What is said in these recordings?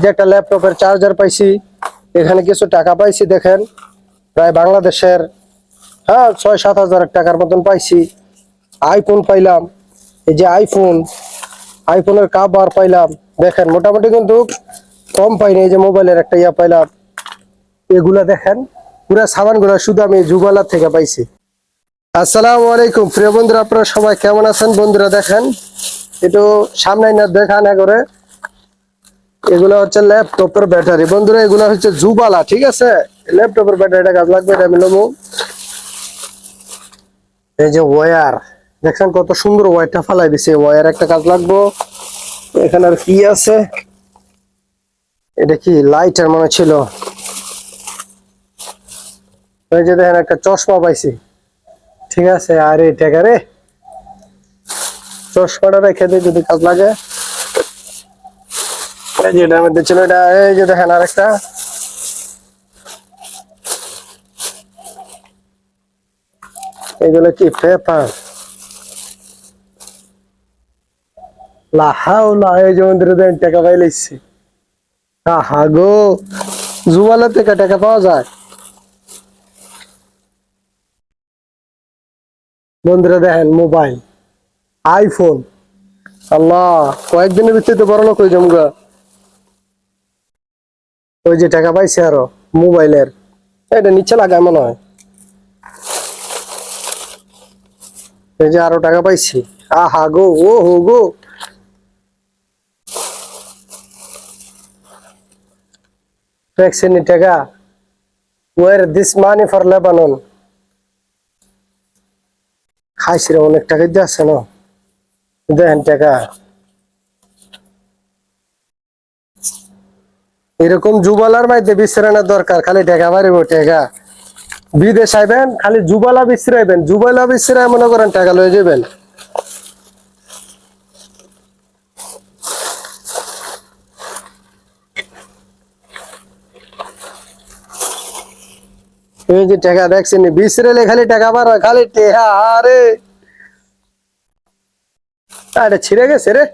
যে একটা ল্যাপটপের চার্জার পাইছি, এখানে কিছু টাকা পাইছি দেখেন, প্রায় বাংলাদেশের হ্যাঁ ছয় সাত হাজার টাকার মতন পাইছি। আইফোন পাইলাম, এই যে আইফোন আইফোনের কাভার পাইলাম। দেখেন, মোটামুটি কিন্তু কম পাইনি, এই যে মোবাইলের একটা ইয়া পাইলাম। এগুলা দেখেন, পুরা সামানগুলো শুধু আমি যুগলার থেকে পাইছি। আসসালামু আলাইকুম, প্রিয় বন্ধুরা, আপনারা সবাই কেমন আছেন? বন্ধুরা দেখেন, একটু সামনে না দেখা না করে এগুলো হচ্ছে ল্যাপটপের ব্যাটারি। বন্ধুরা, এগুলো হচ্ছে জুবালা, ঠিক আছে? ল্যাপটপের ব্যাটারিটা কাজ লাগবে, এটা আমি নেব। এই যে ওয়্যার, দেখছেন কত সুন্দর ওয়্যারটা ফালাই দিছে। ওয়্যার একটা কাজ লাগবো। এখানে আর কি আছে? এটা কি লাইটার মনে ছিল? এই যে দেখেন, একটা চশমা পাইছি। ঠিক আছে, আর এই টাকা রে, চশমাটা রেখে দিই যদি কাজ লাগে। এই যে মধ্যে ছিল, এটা এই যে দেখেন আরেকটা। এগুলো কি পেপার যে মন্দিরে দেন আহা গো, জুয়ালা পাওয়া যায়। Mobile, iPhone. আল্লাহ, কয়েকদিনের ভিতরে বড় লোক হয়ে জমগা ওই যে টাকা পাইছে আরও, মোবাইলের। এটা নিচে লাগায় মনে হয় এই যে আরও টাকা পাইছি। আহা গো, ও হো গো। টাকা। War this money for Lebanon খাইছি অনেক টাকা দিয়ে আছে না। দেখেন টাকা। এরকম যুবালার মাইতে বিশ্রানোর দরকার, খালি টাকা মারিব টাকা বিদেশ আইবেন, খালি যুবালা বিশ্রাইবেন, যুবালা বিশ্রায় মনে করেন টাকা লয়ে যাবেন এই যে টাকা দেখছেন, বিশ্রাইলে খালি টাকা বার খালি টেহা আরে। আরে, ছিঁড়ে গেছে রে।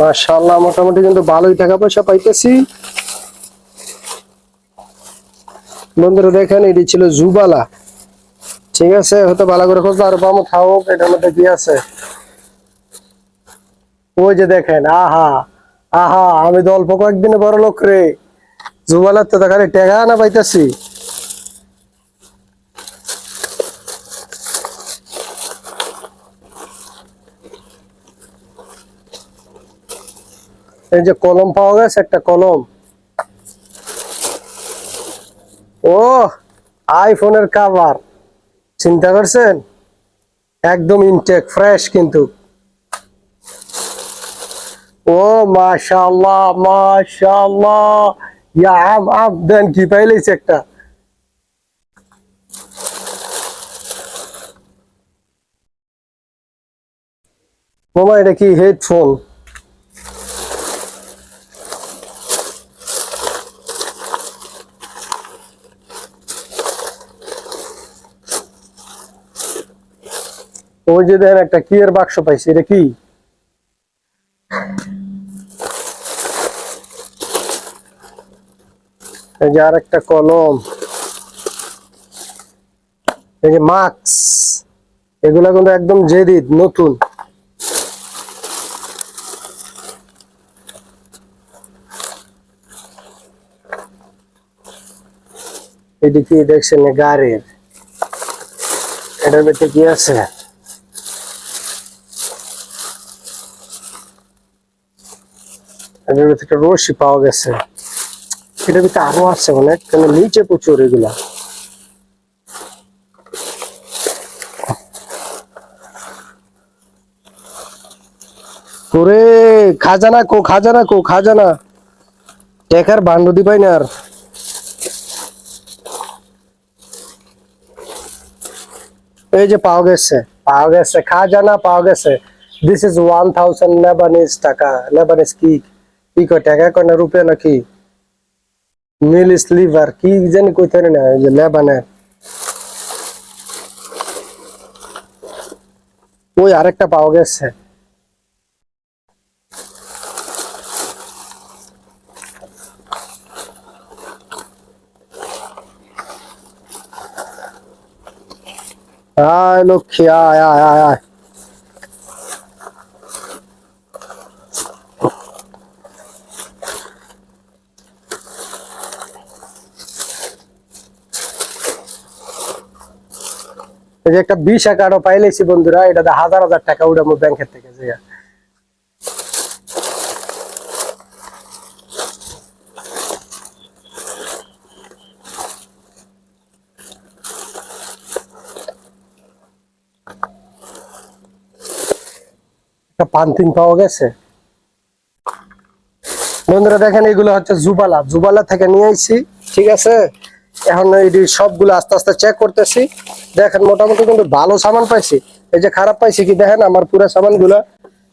মাশাআল্লাহ, মোটামুটি কিন্তু ভালোই টাকা পয়সা পাইতেছি। বন্ধুরা দেখেন, এটি ছিল জুবালা। ঠিক আছে, হয়তো ভালো করে খোঁজ আর পামো খাও, এটার মধ্যে কি আছে? ওই যে দেখেন, আহা আহা, আমি তো অল্প কয়েকদিনে বড় লোক রে। জুবালার তো খালি টেকা না পাইতেছি। এই যে কলম পাওয়া গেছে, একটা কলম। ও আইফোনের কাভার চিন্তা করছেন? একদম ইনটেক ফ্রেশ কিন্তু। ও, মাশাআল্লাহ মাশাআল্লাহ। ইয়া, আম দেন, কি পাইলেছে একটা। মামা এটা কি হেডফোন ওই যে দেখেন একটা কি এর বাক্স পাইছি? এটা কি? আর একটা কলম। এই যে মাস্ক। এগুলা কিন্তু একদম জেদিদ, নতুন। এদিকে দেখছেন গাড়ির। এটার মধ্যে কি আছে? এটার ভিতরে একটা রশি পাওয়া গেছে। এটার ভিতরে আরও আছে অনেক কেন নিচে প্রচুর এগুলা। ওরে, খাজানা কো খাজানা কো, খাজানা। টেকার বান্ডু দি পাই না আর এই যে পাওয়া গেছে পাওয়া গেছে, খাজানা পাওয়া গেছে। This is one thousand Lebanese টাকা। লেবানিজ কি? टिकट एक रुपया ना कि। मिल स्लीवर की जन कोई थे ना ये ले बने। वो यार एक टा पावगे से आ लो क्या आया आया आया যে একটা বিশা কার্ডও পাইলেছি বন্ধুরা হাজার হাজার টাকা ব্যাংকের থেকে যে পাওয়া গেছে। বন্ধুরা দেখেন, এগুলো হচ্ছে জুবালা। জুবালা থেকে নিয়ে ঠিক আছে? এখন এটি সবগুলো আস্তে আস্তে চেক করতেছি। দেখেন, মোটামুটি কিন্তু ভালো সামান পাইছি। এই যে খারাপ পাইছি কি দেখেন, আমার পুরো সামান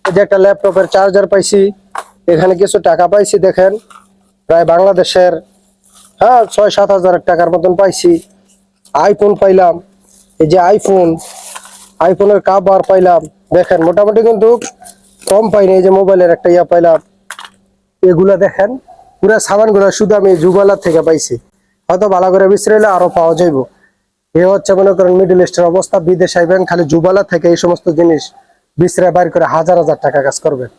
এই যে একটা ল্যাপটপের চার্জার পাইছি। এখানে কিছু টাকা পাইছি, দেখেন। প্রায় বাংলাদেশের হ্যাঁ ছয় সাত হাজার টাকার মতন পাইছি। আইফোন পাইলাম। এই যে আইফোন আইফোনের কাভার পাইলাম। দেখেন, মোটামুটি কিন্তু কম পাইনি। এই যে মোবাইলের একটা ইয়া পাইলাম। এগুলা দেখেন, পুরা সামানগুলা শুধু আমি জুবালার থেকে পাইছি। হয়তো ভালো করে বিশ্রাইলে আরও পাওয়া যাইব। এ হচ্ছে মনে করেন মিডল ইস্টের অবস্থা, বিদেশ আইবেন, খালি জুবালা থেকে এই সমস্ত জিনিস বিশ্রায় বাইর করে হাজার হাজার টাকা কাজ করবেন